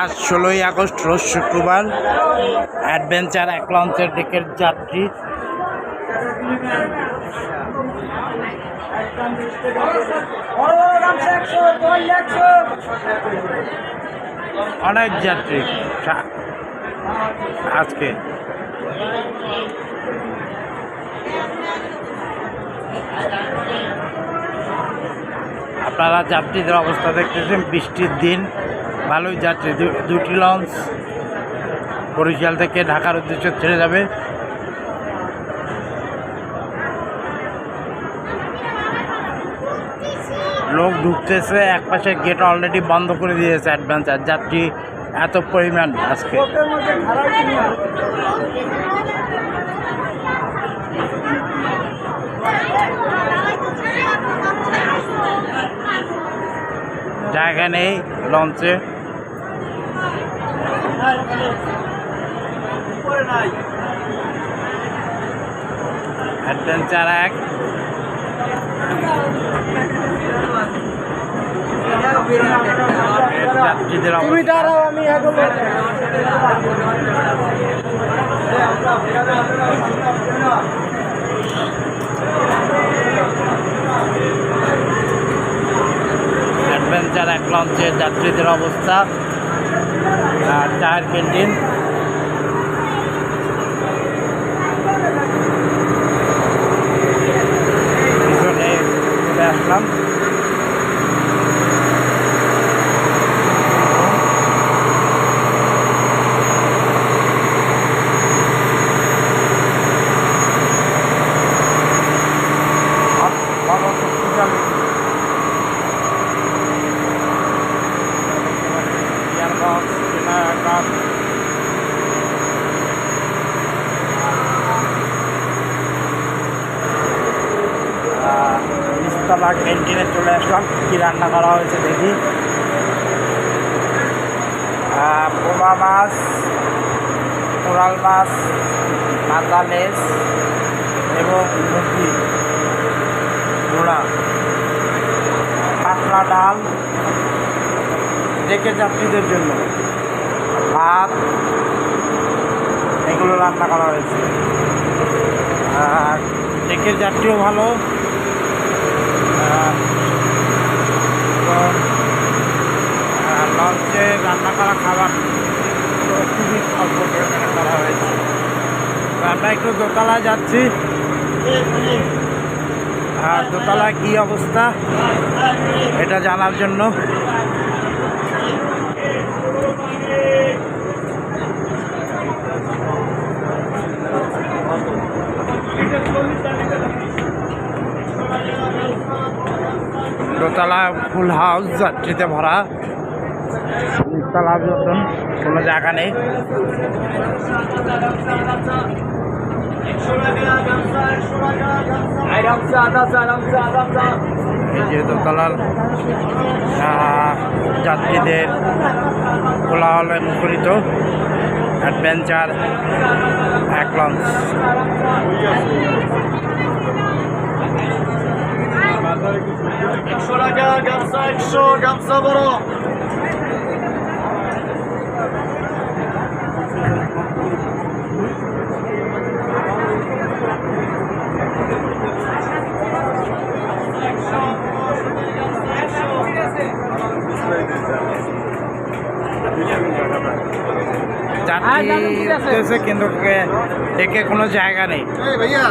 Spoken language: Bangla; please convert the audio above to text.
আজ ষোলোই আগস্ট, রোজ শুক্রবার, অ্যাডভেঞ্চার এক লঞ্চের ডেকের যাত্রী। অনেক যাত্রী আজকে। আপনারা যাত্রীদের অবস্থা দেখতেছেন, বৃষ্টির দিন। ভালোই যাত্রী। দুটি লঞ্চ বরিশাল থেকে ঢাকার উদ্দেশ্যে ছেড়ে যাবে। লোক ঢুকতেছে এক পাশে গেট অলরেডি বন্ধ করে দিয়েছে অ্যাডভেঞ্চার যাত্রী এত পরিমাণ আজকে। জায়গা নেই লঞ্চে। অ্যাডভেঞ্চার এক। যাত্রীদের অবস্থা। আমি এখন অ্যাডভেঞ্চার এক লঞ্চের যাত্রীদের অবস্থা। আর টায়ার ক্যান্টিন পিছনে চলে আসলাম বাবা হসপিটাল Gearbox, কাপ নিচতলা ক্যান্টিনে চলে আসলাম। কী রান্না করা হয়েছে দেখি। পোমা মাছ কোরাল মাছ মাথা ডেকে যাত্রীদের জন্য ভাত, এগুলো রান্না করা হয়েছে। আর ডেকের যাত্রীও ভালো। লঞ্চে রান্না করা খাবার খুবই অল্প পরিমাণে করা হয়েছে। আমরা একটু দোতলায় যাচ্ছি। আর দোতলায় কী অবস্থা, এটা জানার জন্য। দোতলা ফুল হাউস যাত্রীতে ভরা। মতন কোনো জায়গা নেই। এই যে দোতলার যাত্রীদের কোলাহলে মুখরিত অ্যাডভেঞ্চার এক লঞ্চ। একশো টাকা গামছা একশো গামছা বড়। উঠতেছে কিন্তু কে- ডেকে কোনো জায়গা নেই। ভাইয়া।